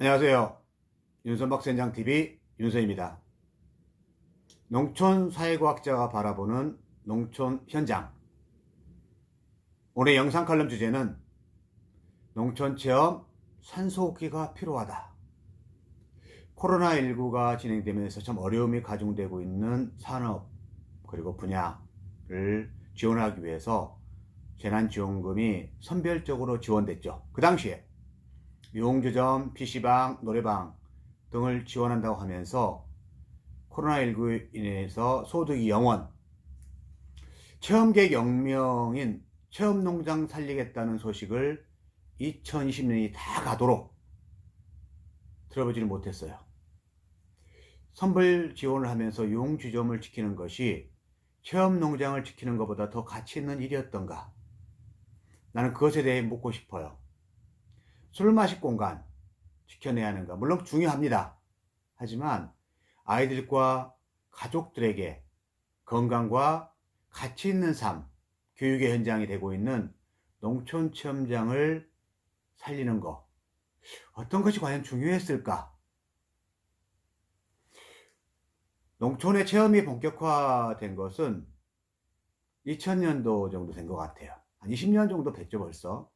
안녕하세요. 윤선박 센장TV 윤선입니다. 농촌 사회과학자가 바라보는 농촌 현장. 오늘 영상 칼럼 주제는 농촌 체험 산소호흡기가 필요하다. 코로나19가 진행되면서 참 어려움이 가중되고 있는 산업 그리고 분야를 지원하기 위해서 재난지원금이 선별적으로 지원됐죠. 그 당시에 유흥주점, PC방, 노래방 등을 지원한다고 하면서 코로나19로 인해서 소득이 영원, 체험객 0명인 체험농장 살리겠다는 소식을 2020년이 다 가도록 들어보지를 못했어요. 선불 지원을 하면서 유흥주점을 지키는 것이 체험농장을 지키는 것보다 더 가치 있는 일이었던가? 나는 그것에 대해 묻고 싶어요. 술 마실 공간 지켜내야 하는가? 물론 중요합니다. 하지만 아이들과 가족들에게 건강과 가치 있는 삶, 교육의 현장이 되고 있는 농촌 체험장을 살리는 것. 어떤 것이 과연 중요했을까? 농촌의 체험이 본격화된 것은 2000년도 정도 된 것 같아요. 한 20년 정도 됐죠, 벌써.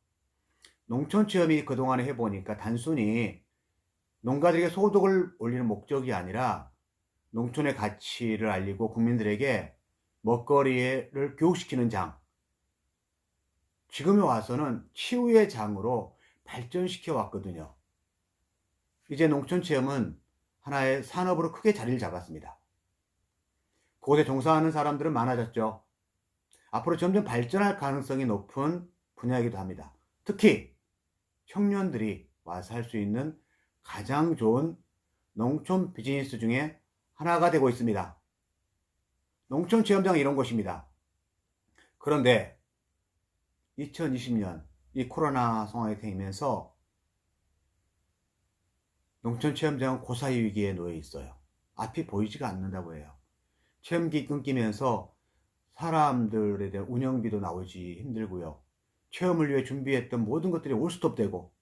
농촌 체험이 그동안에 해보니까 단순히 농가들에게 소득을 올리는 목적이 아니라 농촌의 가치를 알리고 국민들에게 먹거리를 교육시키는 장. 지금에 와서는 치유의 장으로 발전시켜 왔거든요. 이제 농촌 체험은 하나의 산업으로 크게 자리를 잡았습니다. 그곳에 종사하는 사람들은 많아졌죠. 앞으로 점점 발전할 가능성이 높은 분야이기도 합니다. 특히 청년들이 와서 할 수 있는 가장 좋은 농촌 비즈니스 중에 하나가 되고 있습니다. 농촌 체험장 이런 곳입니다. 그런데 2020년 이 코로나 상황이 되면서 농촌 체험장은 고사의 위기에 놓여 있어요. 앞이 보이지가 않는다고 해요. 체험기 끊기면서 사람들에 대한 운영비도 나오지 힘들고요. 체험을 위해 준비했던 모든 것들이 올스톱되고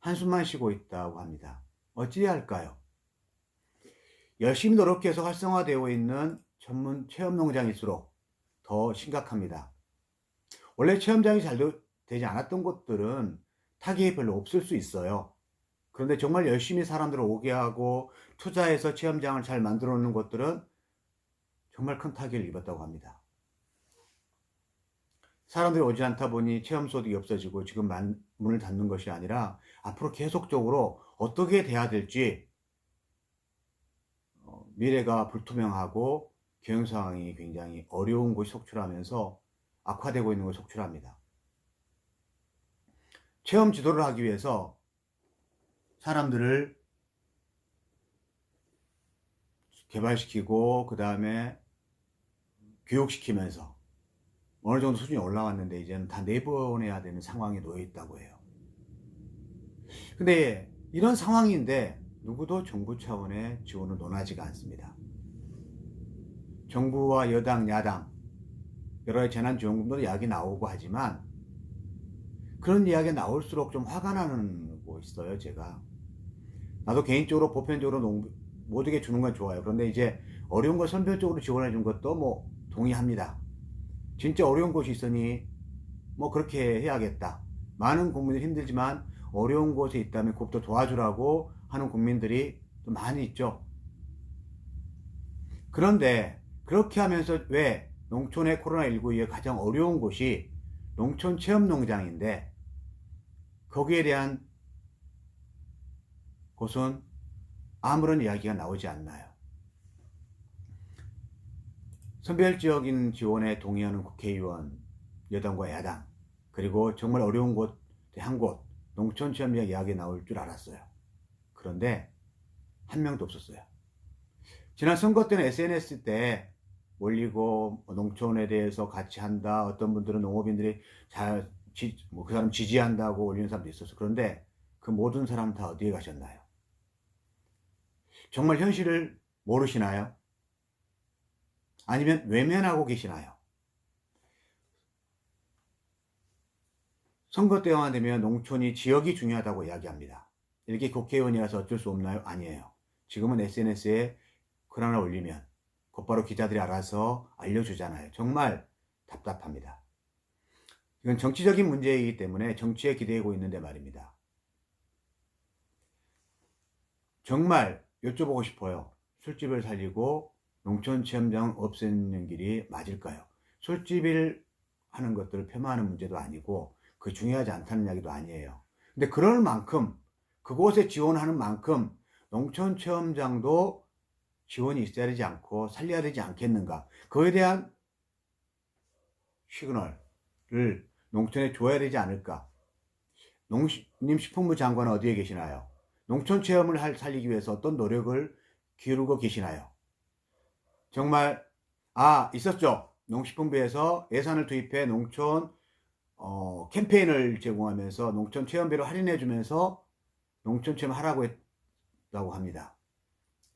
한숨만 쉬고 있다고 합니다. 어찌해야 할까요? 열심히 노력해서 활성화되어 있는 전문 체험 농장일수록 더 심각합니다. 원래 체험장이 잘 되지 않았던 곳들은 타격이 별로 없을 수 있어요. 그런데 정말 열심히 사람들을 오게 하고 투자해서 체험장을 잘 만들어 놓는 곳들은 정말 큰 타격을 입었다고 합니다. 사람들이 오지 않다 보니 체험 소득이 없어지고 지금 문을 닫는 것이 아니라 앞으로 계속적으로 어떻게 돼야 될지 어, 미래가 불투명하고 경영 상황이 굉장히 어려운 곳이 속출하면서 악화되고 있는 것이 속출합니다. 체험 지도를 하기 위해서 사람들을 개발시키고 그 다음에 교육시키면서 어느 정도 수준이 올라왔는데 이제는 다 내보내야 되는 상황에 놓여 있다고 해요. 근데 이런 상황인데 누구도 정부 차원의 지원을 논하지가 않습니다. 정부와 여당, 야당 여러 재난지원금도 이야기 나오고 하지만 그런 이야기 나올수록 좀 화가 나는 거 있어요, 제가. 나도 개인적으로 보편적으로 농, 모두에게 주는 건 좋아요. 그런데 이제 어려운 걸 선별적으로 지원해 준 것도 뭐 동의합니다. 진짜 어려운 곳이 있으니 뭐 그렇게 해야겠다. 많은 국민들이 힘들지만 어려운 곳에 있다면 그것도 도와주라고 하는 국민들이 좀 많이 있죠. 그런데 그렇게 하면서 왜 농촌의 코로나19 이후에 가장 어려운 곳이 농촌 체험 농장인데 거기에 대한 곳은 아무런 이야기가 나오지 않나요? 선별적인 지원에 동의하는 국회의원, 여당과 야당, 그리고 정말 어려운 곳, 한 곳, 농촌 체험장 이야기 나올 줄 알았어요. 그런데 한 명도 없었어요. 지난 선거 때는 SNS 때 올리고 뭐 농촌에 대해서 같이 한다. 어떤 분들은 농업인들이 잘, 뭐 그 사람 지지한다고 올리는 사람도 있었어. 그런데 그 모든 사람 다 어디에 가셨나요? 정말 현실을 모르시나요? 아니면 외면하고 계시나요? 선거 때만 되면 농촌이 지역이 중요하다고 이야기합니다. 이렇게 국회의원이라서 어쩔 수 없나요? 아니에요. 지금은 SNS에 글 하나 올리면 곧바로 기자들이 알아서 알려주잖아요. 정말 답답합니다. 이건 정치적인 문제이기 때문에 정치에 기대고 있는데 말입니다. 정말 여쭤보고 싶어요. 술집을 살리고 농촌 체험장 없애는 길이 맞을까요? 술집을 하는 것들을 폄하하는 문제도 아니고 그 중요하지 않다는 이야기도 아니에요. 근데 그럴 만큼 그곳에 지원하는 만큼 농촌 체험장도 지원이 있어야 되지 않고 살려야 되지 않겠는가? 그에 대한 시그널을 농촌에 줘야 되지 않을까? 농림식품부 장관은 어디에 계시나요? 농촌 체험을 할, 살리기 위해서 어떤 노력을 기울이고 계시나요? 정말 아 있었죠. 농식품부에서 예산을 투입해 농촌 어, 캠페인을 제공하면서 농촌 체험비를 할인해 주면서 농촌 체험 하라고 했다고 합니다.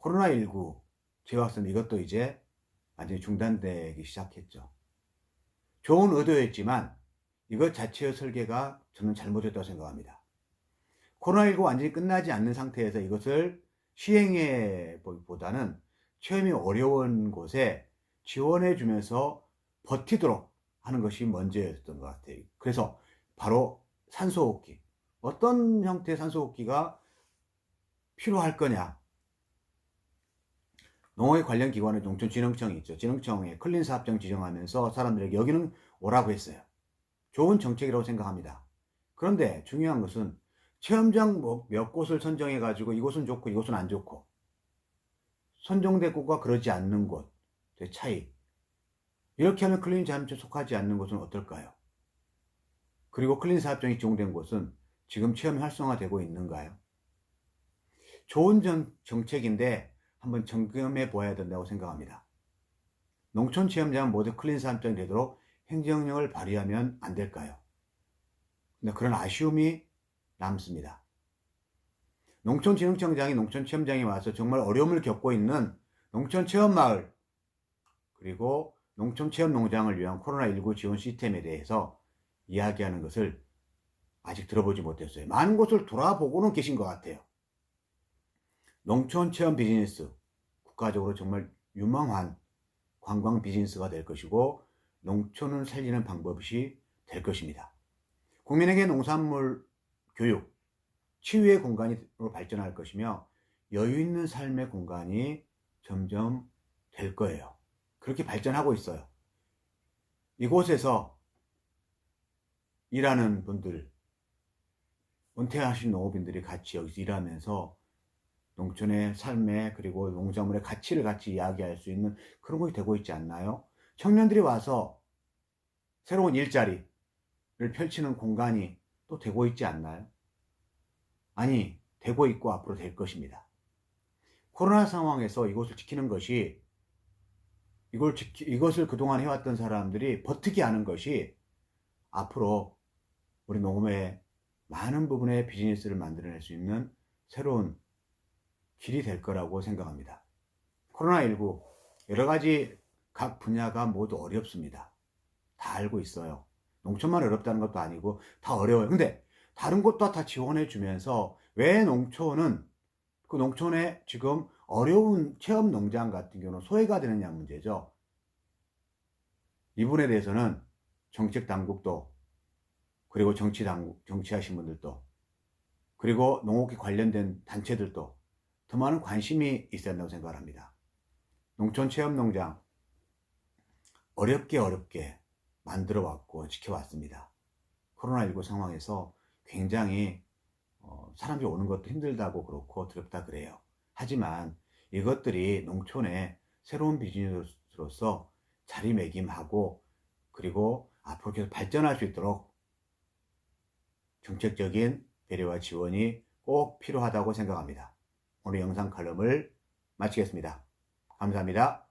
코로나19 재확산 이것도 이제 완전히 중단되기 시작했죠. 좋은 의도였지만 이것 자체의 설계가 저는 잘못됐다고 생각합니다. 코로나19 완전히 끝나지 않는 상태에서 이것을 시행해 보기보다는 체험이 어려운 곳에 지원해 주면서 버티도록 하는 것이 먼저였던 것 같아요. 그래서 바로 산소호흡기. 어떤 형태의 산소호흡기가 필요할 거냐. 농업에 관련 기관의 농촌진흥청이 있죠. 진흥청에 클린 사업장 지정하면서 사람들에게 여기는 오라고 했어요. 좋은 정책이라고 생각합니다. 그런데 중요한 것은 체험장 뭐몇 곳을 선정해 가지고 이곳은 좋고 이곳은 안 좋고 곳과 그러지 않는 곳의 차이 이렇게 하면 클린 자연에 속하지 않는 곳은 어떨까요? 그리고 클린 사업장이 지정된 곳은 지금 체험이 활성화되고 있는가요? 좋은 정, 정책인데 한번 점검해 보아야 된다고 생각합니다. 농촌 체험장은 모두 클린 사업장이 되도록 행정력을 발휘하면 안 될까요? 근데 그런 아쉬움이 남습니다. 농촌진흥청장이 농촌체험장에 와서 정말 어려움을 겪고 있는 농촌체험마을 그리고 농촌체험농장을 위한 코로나19 지원 시스템에 대해서 이야기하는 것을 아직 들어보지 못했어요. 많은 곳을 돌아보고는 계신 것 같아요. 농촌체험 비즈니스 국가적으로 정말 유망한 관광 비즈니스가 될 것이고 농촌을 살리는 방법이 될 것입니다. 국민에게 농산물 교육, 치유의 공간으로 발전할 것이며 여유 있는 삶의 공간이 점점 될 거예요. 그렇게 발전하고 있어요. 이곳에서 일하는 분들, 은퇴하신 농업인들이 같이 여기서 일하면서 농촌의 삶에 그리고 농작물의 가치를 같이 이야기할 수 있는 그런 것이 되고 있지 않나요? 청년들이 와서 새로운 일자리를 펼치는 공간이 또 되고 있지 않나요? 아니, 되고 있고 앞으로 될 것입니다. 코로나 상황에서 이것을 지키는 것이 이걸 지키, 이것을 그동안 해왔던 사람들이 버티게 하는 것이 앞으로 우리 농업의 많은 부분의 비즈니스를 만들어낼 수 있는 새로운 길이 될 거라고 생각합니다. 코로나19 여러 가지 각 분야가 모두 어렵습니다. 다 알고 있어요. 농촌만 어렵다는 것도 아니고 다 어려워요. 근데 다른 곳도 다 지원해 주면서 왜 농촌은 그 농촌에 지금 어려운 체험 농장 같은 경우는 소외가 되느냐 문제죠. 이 부분에 대해서는 정책 당국도 그리고 정치 당국, 정치하신 분들도 그리고 농업에 관련된 단체들도 더 많은 관심이 있어야 한다고 생각을 합니다. 농촌 체험 농장 어렵게 어렵게 만들어 왔고 지켜왔습니다. 코로나19 상황에서 굉장히 어, 사람들이 오는 것도 힘들다고 그렇고 두렵다 그래요. 하지만 이것들이 농촌의 새로운 비즈니스로서 자리매김하고 그리고 앞으로 계속 발전할 수 있도록 정책적인 배려와 지원이 꼭 필요하다고 생각합니다. 오늘 영상 칼럼을 마치겠습니다. 감사합니다.